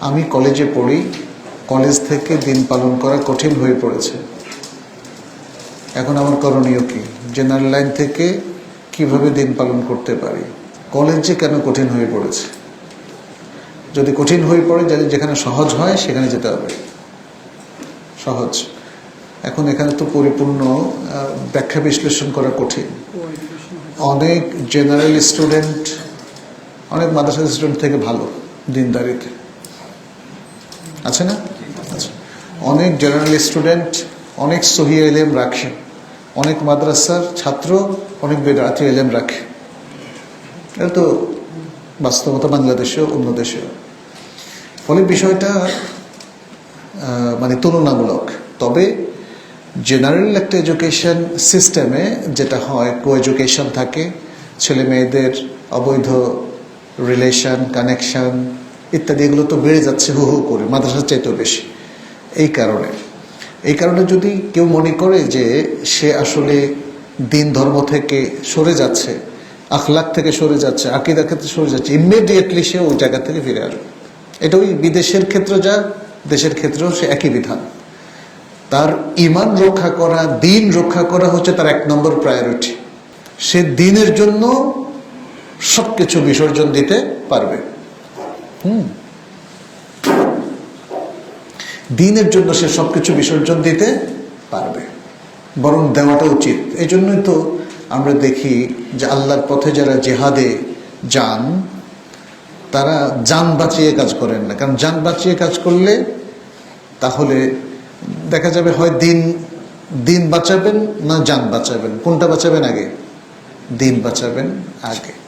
আমি কলেজে পড়ি, কলেজ থেকে দিন পালন করা কঠিন হয়ে পড়েছে। এখন আমার করণীয় কি? জেনারেল লাইন থেকে কীভাবে দিন পালন করতে পারি? কলেজে কেন কঠিন হয়ে পড়েছে? যদি কঠিন হয়ে পড়ে, যাতে যেখানে সহজ হয়, সেখানে যেতে হবে। সহজ। এখন এখানে তো পরিপূর্ণ ব্যাখ্যা বিশ্লেষণ করা কঠিন। অনেক জেনারেল স্টুডেন্ট অনেক মাদ্রাসা স্টুডেন্ট থেকে ভালো, দিনদারিতে। আছে না? আচ্ছা অনেক জেনারেল স্টুডেন্ট অনেক সহি এলেম রাখে। অনেক মাদ্রাসার ছাত্র, অনেক বেদাতি এলেম রাখে। এটা তো বাস্তবতা বাংলাদেশেও, অন্য দেশেও। ফলে বিষয়টা মানে তুলনামূলক। তবে জেনারেল একটা এডুকেশন সিস্টেমে যেটা হয় কো এডুকেশন থাকে ছেলে মেয়েদের অবৈধ রিলেশন কানেকশন ইত্যাদি, এগুলো তো বেড়ে যাচ্ছে হু হু করে, মাদ্রাসার চাইতেও বেশি। এই কারণে। এই কারণে যদি কেউ মনে করে যে সে আসলে দিন ধর্ম থেকে সরে যাচ্ছে আখলাক থেকে সরে যাচ্ছে আকিদা ক্ষেত্রে সরে যাচ্ছে ইমিডিয়েটলি সে ওই জায়গা থেকে ফিরে আসবে। এটা ওই বিদেশের ক্ষেত্রে যা দেশের ক্ষেত্রেও সে একই বিধান। তার ইমান রক্ষা করা, দিন রক্ষা করা হচ্ছে তার এক নম্বর প্রায়োরিটি সে দিনের জন্য সব কিছু বিসর্জন দিতে পারবে। হুম। দিনের জন্য সে সবকিছু বিসর্জন দিতে পারবে, বরং দেওয়াটা উচিত। এই জন্যই তো আমরা দেখি যে আল্লাহর পথে যারা জেহাদে যান, তারা যান বাঁচিয়ে কাজ করেন না। কারণ যান বাঁচিয়ে কাজ করলে তাহলে দেখা যাবে হয় দিন দিন বাঁচাবেন না যান বাঁচাবেন। কোনটা বাঁচাবেন আগে? দিন বাঁচাবেন আগে।